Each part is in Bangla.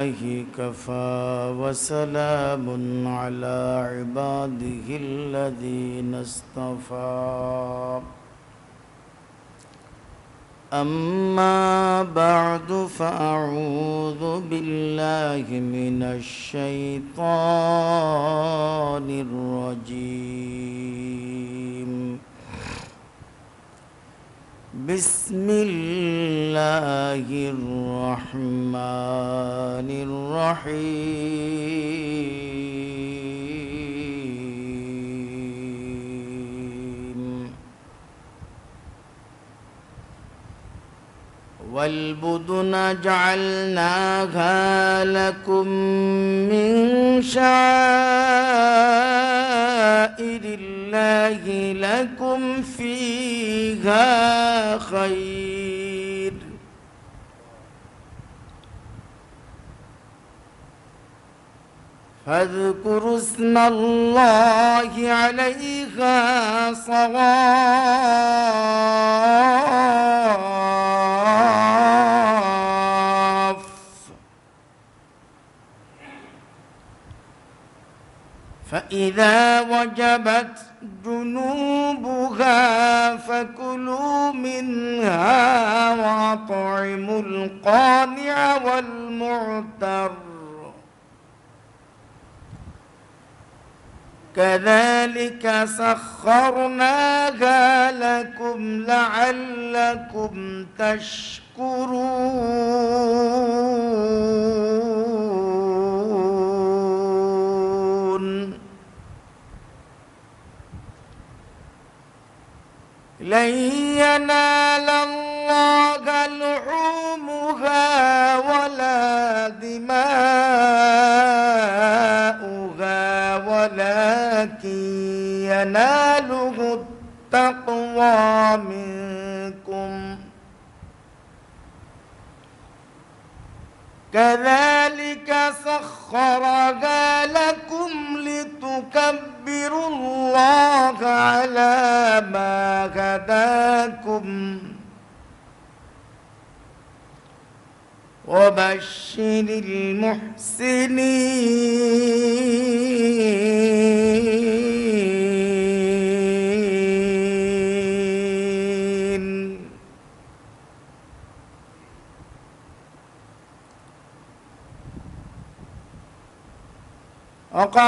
الله كفى وسلام على عباده الذين اصطفى. أما بعد فأعوذ بالله من الشيطان الرجيم. بسم الله الرحمن الرحيم. والبدن جعلناها لكم من شعائر الله لكم فيها خير. فاذكروا اسم الله عليها صواف فإذا وجبت جنوبها فكلوا منها وأطعموا القانع والمعتر. كذلك سخرناها لكم لعلكم تشكرون. لن ينال الله لحومها ولا دماؤها ولكن يناله التقوى منكم. كذلك سخرها لكم لتكبروا الله على ما هداكم وبشر المحسنين.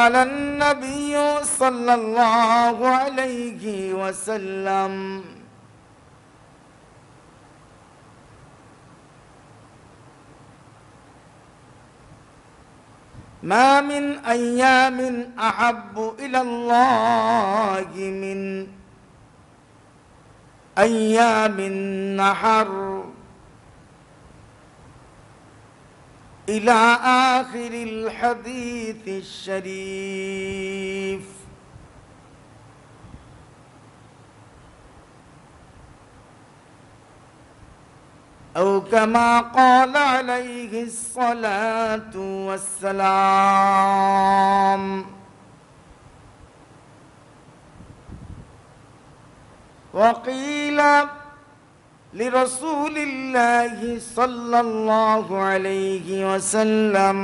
وقال النبي صلى الله عليه وسلم. ما من أيام أحب إلى الله من أيام النحر إلى آخر الحديث الشريف. أو كما قال عليه الصلاة والسلام. وقيل لرسول الله صلى الله عليه وسلم.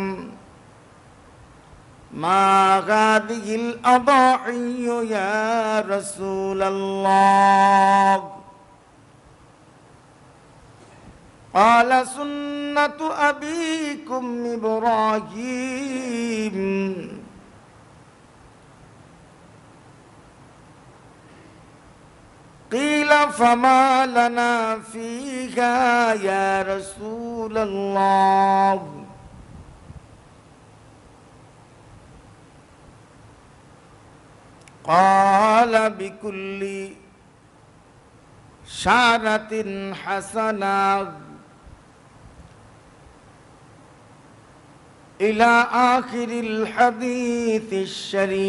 ما هذه الأضاحي يا رسول الله؟ قال سنة أبيكم إبراهيم. قيل فما لنا فيها يا رسول الله. قال بكل شعرة حسنة إلى آخر الحديث الشريف.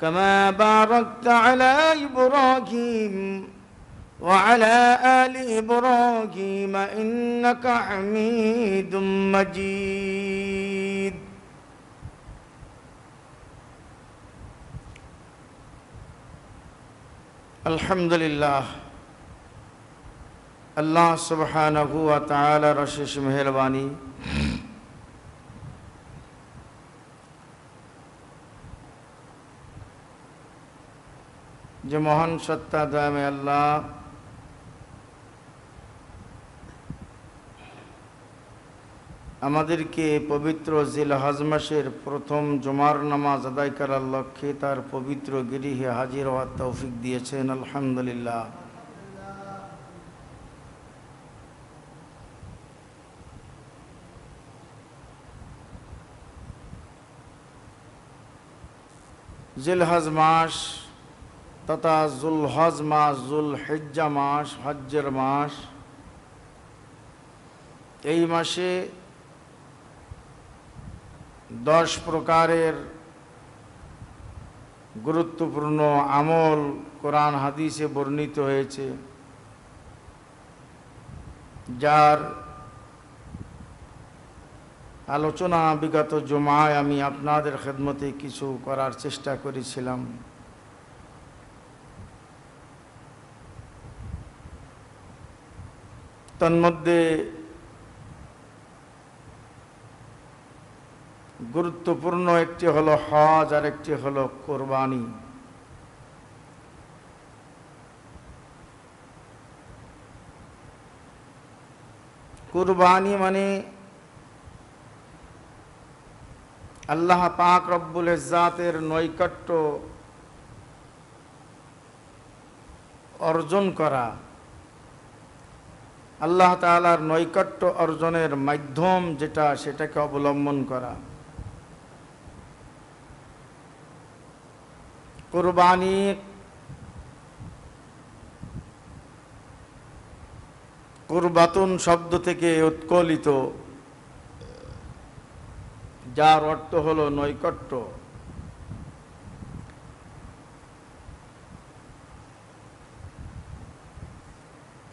كما باركت على إبراهيم وعلى آل إبراهيم إنك حميد مجيد. الحمد لله. الله سبحانه وتعالى رشيش رشش যে মহান সত্তা দামে আল্লাহ। আমাদেরকে পবিত্র জিল হজ মাসের প্রথম জুমার নামাজ আদায় করার লক্ষ্যে তার পবিত্র গিরিহে হাজির হওয়ার তৌফিক দিয়েছেন, আলহামদুলিল্লাহ। জিলহজ মাস তথা জুল হজ মাস জুল হেজ্জা মাস, হজ্জের মাস। এই মাসে দশ প্রকারের গুরুত্বপূর্ণ আমল কোরআন হাদিসে বর্ণিত হয়েছে, যার আলোচনা বিগত জমায় আমি আপনাদের খেদমতে কিছু করার চেষ্টা করেছিলাম। তন্মধ্যে গুরুত্বপূর্ণ একটি হলো হজ আর একটি হলো কোরবানি। কুরবানি মানে আল্লাহ পাক রব্বুল ইজাতের নৈকট্য অর্জন করা। আল্লাহ তালার নৈকট্য অর্জনের মাধ্যম যেটা, সেটাকে অবলম্বন করা। কোরবানি কুরবাতুন শব্দ থেকে উৎকলিত, যার অর্থ হলো নৈকট্য।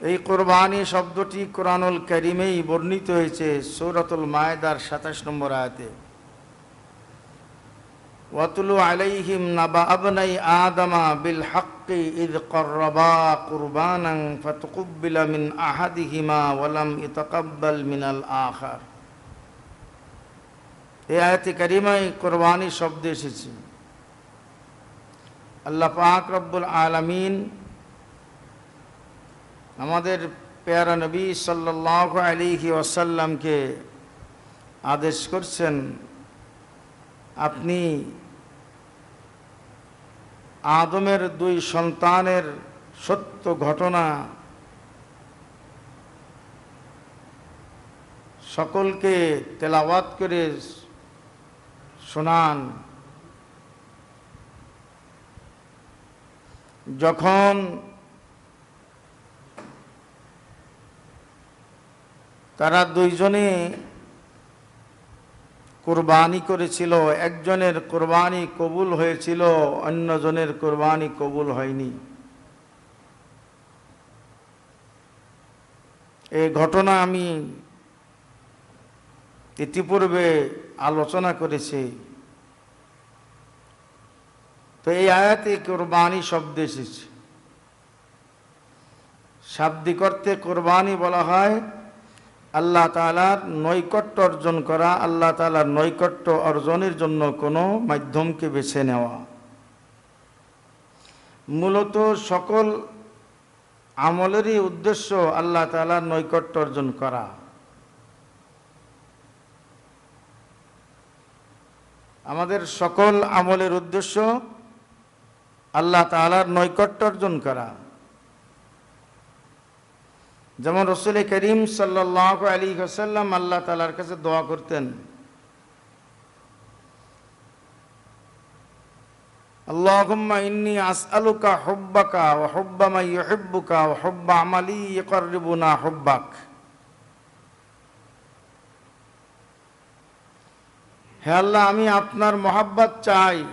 এই কোরবানি শব্দটি কোরআনুল করিমেই বর্ণিত হয়েছে সৌরতুল মায়দার সাতাশ নম্বর আয়াতে। ওয়াতুলু আলাইহিম নাবা আবনাই আদামা বিল হাক্কি ইদ করবা কুরবানাং ফাতকুব্বিলা মিন আহাদিহিমা ওয়ালাম ইতাকাব্বাল মিনাল আখার। এই আয়াতে কারিমায় কোরবানি শব্দ এসেছে। আল্লাহ পাক রব্বুল আলমিন আমাদের পেয়ারা নবী সাল্লাহ আলিহি ওয়াসাল্লামকে আদেশ করছেন, আপনি আদমের দুই সন্তানের সত্য ঘটনা সকলকে তেলাওয়াত করে শোনান। যখন তারা দুইজনে কোরবানি করেছিল। একজনের কোরবানি কবুল হয়েছিল, অন্যজনের কোরবানি কবুল হয়নি। এই ঘটনা আমি ইতিপূর্বে আলোচনা করেছি। তো এই আয়াতে কোরবানি শব্দ এসেছে। শাব্দিক অর্থে কোরবানি বলা হয় আল্লাহ তালার নৈকট্য অর্জন করা, আল্লাহ তালার নৈকট্য অর্জনের জন্য কোনো মাধ্যমকে বেছে নেওয়া। মূলত সকল আমলেরই উদ্দেশ্য আল্লাহ তালার নৈকট্য অর্জন করা। আমাদের সকল আমলের উদ্দেশ্য আল্লাহ তালার নৈকট্য অর্জন করা। যেমন রসুল করিম সাল্লাহ আলী হাসাল্লাম আল্লাহ তালার কাছে দোয়া করতেন। আমি আপনার মহাব্বত চাই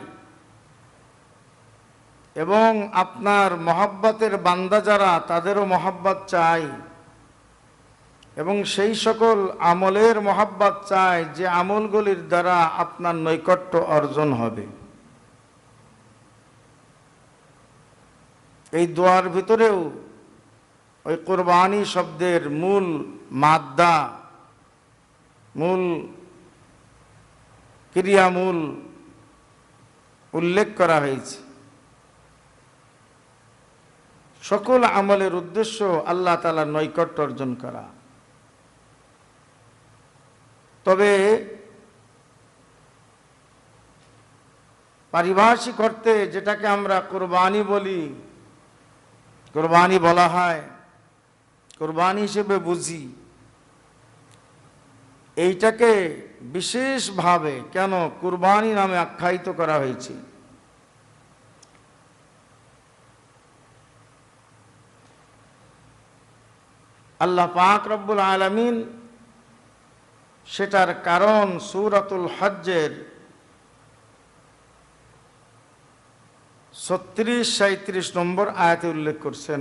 এবং আপনার মহাব্বতের বান্দা যারা, তাদেরও মহাব্বত চাই। এবং সেই সকল আমলের মহাব্বত চায় যে আমলগুলির দ্বারা আপনার নৈকট্য অর্জন হবে। এই দোয়ার ভিতরেও ওই কোরবানি শব্দের মূল মাদ্দা, মূল ক্রিয়ামূল উল্লেখ করা হয়েছে। সকল আমলের উদ্দেশ্য আল্লাহ তালার নৈকট্য অর্জন করা। তবে পারিভাষিক অর্থে যেটাকে আমরা কোরবানি বলি, কোরবানি বলা হয়, কোরবানি হিসেবে বুঝি, এইটাকে বিশেষভাবে কেন কুরবানি নামে আখ্যায়িত করা হয়েছে? আল্লাহ পাক রব্বুল আলমিন সেটার কারণ সুরাতুল হজ্জের ছত্রিশ সাঁত্রিশ নম্বর আয়াতে উল্লেখ করছেন।